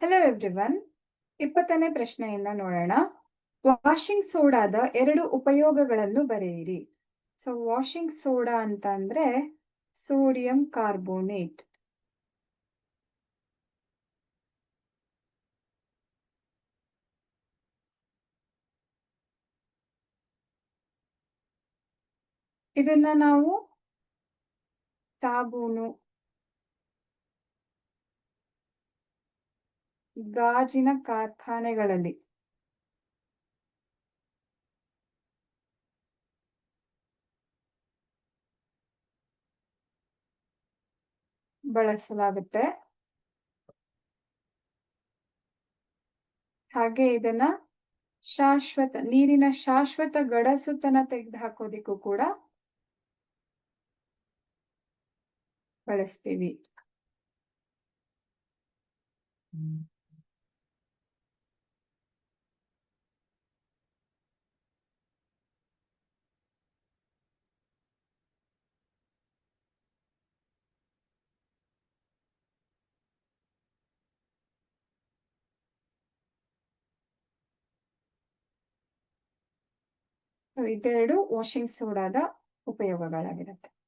Hello everyone ಇಪ್ಪತ್ತನೇ ಪ್ರಶ್ನೆಯಿಂದ ನೋಡೋಣ. Washing ಸೋಡಾದ ಎರಡು ಉಪಯೋಗಗಳನ್ನು ಬರೆಯಿರಿ. ಸೊ ವಾಷಿಂಗ್ ಸೋಡಾ ಅಂತ ಅಂದ್ರೆ ಸೋಡಿಯಂ ಕಾರ್ಬೋನೇಟ್ ಇದನ್ನ ನಾವು ಸಾಬೂನು ಗಾಜಿನ ಕಾರ್ಖಾನೆಗಳಲ್ಲಿ. ಬಳಸಲಾಗುತ್ತೆ. ಹಾಗೆ ಇದನ್ನ ಶಾಶ್ವತ ನೀರಿನ ಶಾಶ್ವತ ಗಡಸುತನ ತೆಗೆದುಹಾಕೋದಿಕ್ಕೂ ಕೂಡ ಬಳಸ್ತೀವಿ. ಇದೆರಡು ವಾಷಿಂಗ್ ಸೋಡಾದ ಉಪಯೋಗಗಳಾಗಿರುತ್ತೆ.